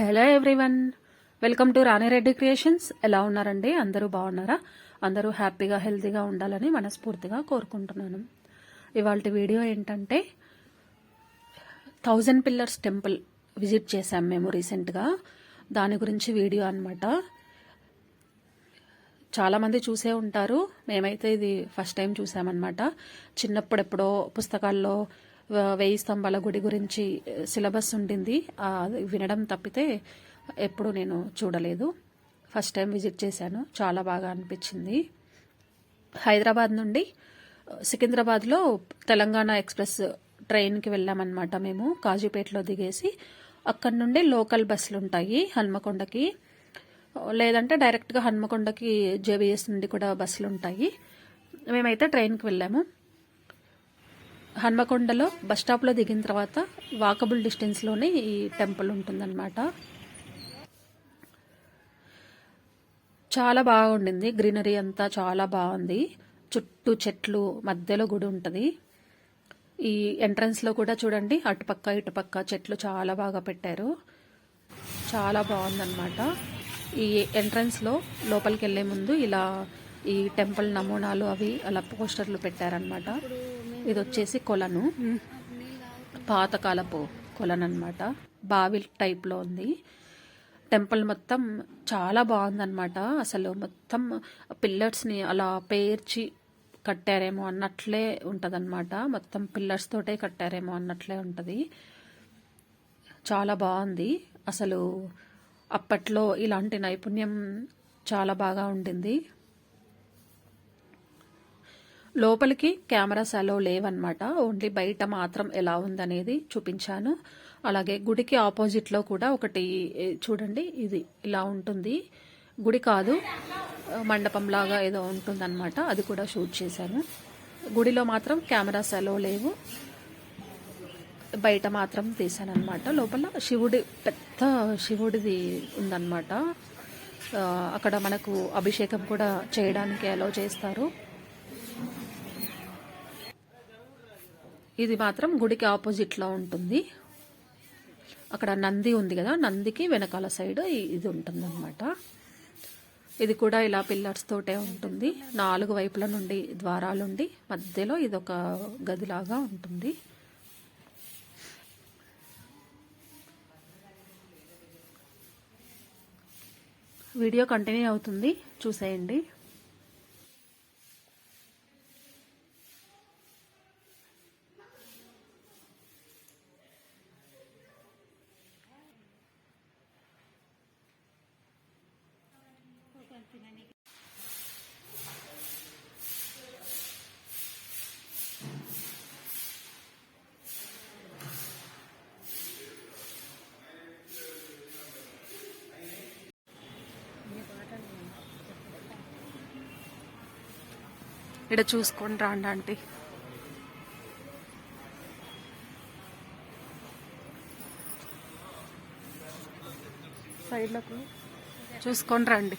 Hello everyone. Welcome to Rani Reddy creations. ఎలా ఉన్నారండి? అందరూ బాగున్నారా? అందరూ హ్యాపీగా హెల్తీగా ఉండాలని మనస్ఫూర్తిగా కోరుకుంటున్నాను. ఇవాళ వీడియో ఏంటంటే థౌజండ్ పిల్లర్స్ టెంపుల్ విజిట్ చేశాం మేము రీసెంట్గా. దాని గురించి వీడియో అనమాట చాలామంది చూసే ఉంటారు. మేమైతే ఇది ఫస్ట్ టైం చూసామన్నమాట. చిన్నప్పుడెప్పుడో పుస్తకాల్లో వెయ్యి స్తంభాల గుడి గురించి సిలబస్ ఉండింది. వినడం తప్పితే ఎప్పుడు నేను చూడలేదు. ఫస్ట్ టైం విజిట్ చేశాను. చాలా బాగా అనిపించింది. హైదరాబాద్ నుండి సికింద్రాబాద్లో తెలంగాణ ఎక్స్ప్రెస్ ట్రైన్కి వెళ్ళామన్నమాట మేము. కాజీపేటలో దిగేసి అక్కడి నుండి లోకల్ బస్సులు ఉంటాయి హన్మకొండకి. లేదంటే డైరెక్ట్గా హన్మకొండకి జేబీఎస్ నుండి కూడా బస్సులు ఉంటాయి. మేమైతే ట్రైన్కి వెళ్ళాము. హన్మకొండలో బస్ స్టాప్లో దిగిన తర్వాత వాకబుల్ డిస్టెన్స్లోనే ఈ టెంపుల్ ఉంటుందన్నమాట. చాలా బాగుండింది. గ్రీనరీ అంతా చాలా బాగుంది. చుట్టూ చెట్లు మధ్యలో గుడి ఉంటుంది. ఈ ఎంట్రన్స్లో కూడా చూడండి అటుపక్క ఇటుపక్క చెట్లు చాలా బాగా పెట్టారు. చాలా బాగుందన్నమాట. ఈ ఎంట్రన్స్లో లోపలికి వెళ్ళే ముందు ఇలా ఈ టెంపుల్ నమూనాలు అవి అలా పోస్టర్లు పెట్టారనమాట ఇది వచ్చేసి కొలను. పాతకాలపు కొలను అనమాట బావి టైప్లో ఉంది. టెంపుల్ మొత్తం చాలా బాగుందన్నమాట. అసలు మొత్తం పిల్లర్స్ని అలా పేర్చి కట్టారేమో అన్నట్లే ఉంటుందన్నమాట. మొత్తం పిల్లర్స్ తోటే కట్టారేమో అన్నట్లే ఉంటుంది. చాలా బాగుంది. అసలు అప్పట్లో ఇలాంటి నైపుణ్యం చాలా బాగా ఉండింది. లోపలికి కెమెరాస్ అలో లేవన్నమాట. ఓన్లీ బయట మాత్రం ఎలా ఉందనేది చూపించాను. అలాగే గుడికి ఆపోజిట్లో కూడా ఒకటి చూడండి ఇది ఇలా ఉంటుంది. గుడి కాదు మండపం లాగా ఏదో ఉంటుందన్నమాట. అది కూడా షూట్ చేశాను. గుడిలో మాత్రం కెమెరాస్ అలో లేవు. బయట మాత్రం తీసాను అనమాట లోపల శివుడి పెద్ద శివుడిది ఉందన్నమాట. అక్కడ మనకు అభిషేకం కూడా చేయడానికి అలో చేస్తారు. ఇది మాత్రం గుడికి ఆపోజిట్లో ఉంటుంది. అక్కడ నంది ఉంది కదా నందికి వెనకాల సైడ్ ఇది ఉంటుందన్నమాట. ఇది కూడా ఇలా పిల్లర్స్ తోటే ఉంటుంది. నాలుగు వైపుల నుండి ద్వారాలుండి మధ్యలో ఇది ఒక గదిలాగా ఉంటుంది. వీడియో కంటిన్యూ అవుతుంది. చూసేయండి. ఇక్కడ చూసుకొని రాండి ఆంటీ. సైడ్లకు చూసుకొని రండి.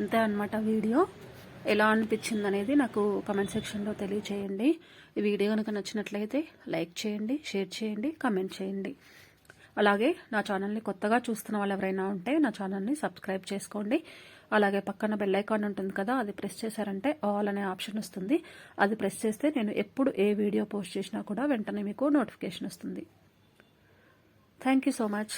ఇంతే అనమాట వీడియో. ఎలా అనిపించింది అనేది నాకు కమెంట్ సెక్షన్లో తెలియచేయండి. ఈ వీడియో కనుక నచ్చినట్లయితే లైక్ చేయండి షేర్ చేయండి కమెంట్ చేయండి. అలాగే నా ఛానల్ని కొత్తగా చూస్తున్న వాళ్ళు ఎవరైనా ఉంటే నా ఛానల్ని సబ్స్క్రైబ్ చేసుకోండి. అలాగే పక్కన బెల్ ఐకాన్ ఉంటుంది కదా అది ప్రెస్ చేశారంటే ఆల్ అనే ఆప్షన్ వస్తుంది. అది ప్రెస్ చేస్తే నేను ఎప్పుడు ఏ వీడియో పోస్ట్ చేసినా కూడా వెంటనే మీకు నోటిఫికేషన్ వస్తుంది. Thank you so much